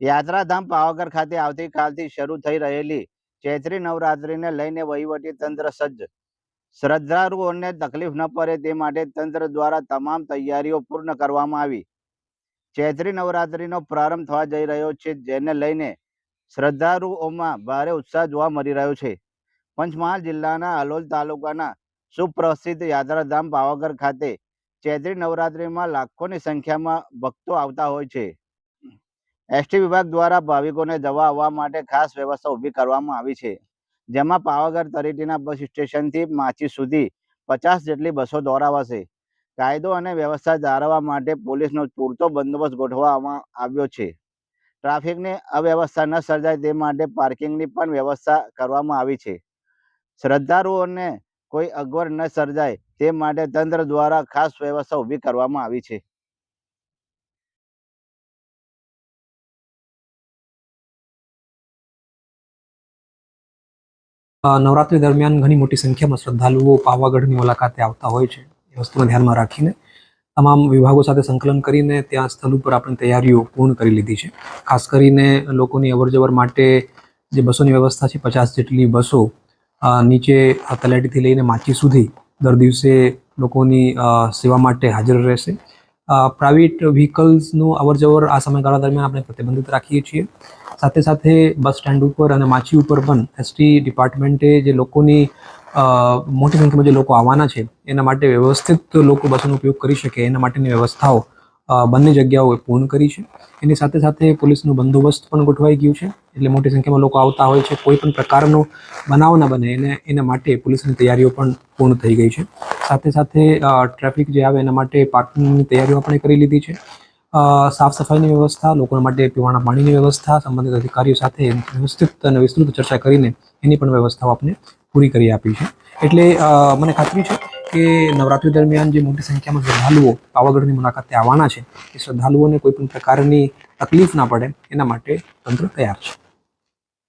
યાત્રાધામ પાવાગઢ ખાતે આવતીકાલથી શરૂ થઈ રહેલી ચૈત્રી નવરાત્રિને લઈને વહીવટી તંત્ર સજ્જ. શ્રદ્ધાળુઓને તકલીફ ન પડે તે માટે તંત્ર દ્વારા તમામ તૈયારીઓ પૂર્ણ કરવામાં આવી. ચૈત્રી નવરાત્રિનો પ્રારંભ થવા જઈ રહ્યો છે, જેને લઈને શ્રદ્ધાળુઓમાં ભારે ઉત્સાહ જોવા મળી રહ્યો છે. પંચમહાલ જિલ્લાના હાલોલ તાલુકાના સુપ્રસિદ્ધ યાત્રાધામ પાવાગઢ ખાતે ચૈત્રી નવરાત્રિમાં લાખોની સંખ્યામાં ભક્તો આવતા હોય છે. એસટી વિભાગ દ્વારા ભાવિકોને જવા આવવા માટે ખાસ વ્યવસ્થા ઊભી કરવામાં આવી છે, જેમાં પાવાગઢ તરીટીના બસ સ્ટેશનથી માચી સુધી પચાસ જેટલી બસો દોડાવાશે કાયદો અને વ્યવસ્થા જાળવવા માટે પોલીસનો પૂરતો બંદોબસ્ત ગોઠવવામાં આવ્યો છે. ટ્રાફિકની અવ્યવસ્થા ન સર્જાય તે માટે પાર્કિંગની પણ વ્યવસ્થા કરવામાં આવી છે. શ્રદ્ધાળુઓને કોઈ અગવડ ન સર્જાય તે માટે તંત્ર દ્વારા ખાસ વ્યવસ્થા ઊભી કરવામાં આવી છે. નવરાત્રી દરમિયાન ઘણી મોટી સંખ્યામાં શ્રદ્ધાળુઓ પાવાગઢની મુલાકાતે આવતા હોય છે. એ વસ્તુને ધ્યાનમાં રાખીને તમામ વિભાગો સાથે સંકલન કરીને ત્યાં સ્થળ ઉપર આપણે તૈયારીઓ પૂર્ણ કરી લીધી છે. ખાસ કરીને લોકોની અવરજવર માટે જે બસોની વ્યવસ્થા છે, પચાસ જેટલી બસો નીચે તલાટીથી લઈને માચી સુધી દર દિવસે લોકોની સેવા માટે હાજર રહેશે. પ્રાઇવેટ વ્હીકલ્સનું અવરજવર આ સમયગાળા દરમિયાન આપણે પ્રતિબંધિત રાખીએ છીએ. સાથે સાથે બસ સ્ટેન્ડ ઉપર અને માછી ઉપર પણ એસટી ડિપાર્ટમેન્ટે જે લોકોની મોટી સંખ્યામાં જે લોકો આવવાના છે, એના માટે વ્યવસ્થિત લોકો બસનો ઉપયોગ કરી શકે, એના માટેની વ્યવસ્થાઓ બંને જગ્યાઓએ પૂર્ણ કરી છે. એની સાથે સાથે પોલીસનું બંદોબસ્ત પણ ગોઠવાઈ ગયું છે. એટલે મોટી સંખ્યામાં લોકો આવતા હોય છે. કોઈ પણ પ્રકારનો બનાવ ન બને એને, એના માટે પોલીસની તૈયારીઓ પણ પૂર્ણ થઈ ગઈ છે. સાથે સાથે ટ્રાફિક જે આવે એના માટે પાર્કિંગની તૈયારીઓ આપણે કરી લીધી છે. સાફ સફાઈની વ્યવસ્થા લોકો માટે પીવાના પાણીની વ્યવસ્થા, સંબંધિત અધિકારીઓ સાથે વ્યવસ્થિત અને વિસ્તૃત ચર્ચા કરીને એની પણ વ્યવસ્થાઓ આપણે પૂરી કરી આપી છે. એટલે મને ખાતરી છે કે નવરાત્રી દરમિયાન જે મોટી સંખ્યામાં શ્રદ્ધાળુઓ પાવાગઢની મુલાકાતે આવવાના છે, એ શ્રદ્ધાળુઓને કોઈ પણ પ્રકારની તકલીફ ના પડે, એના માટે તંત્ર તૈયાર છે.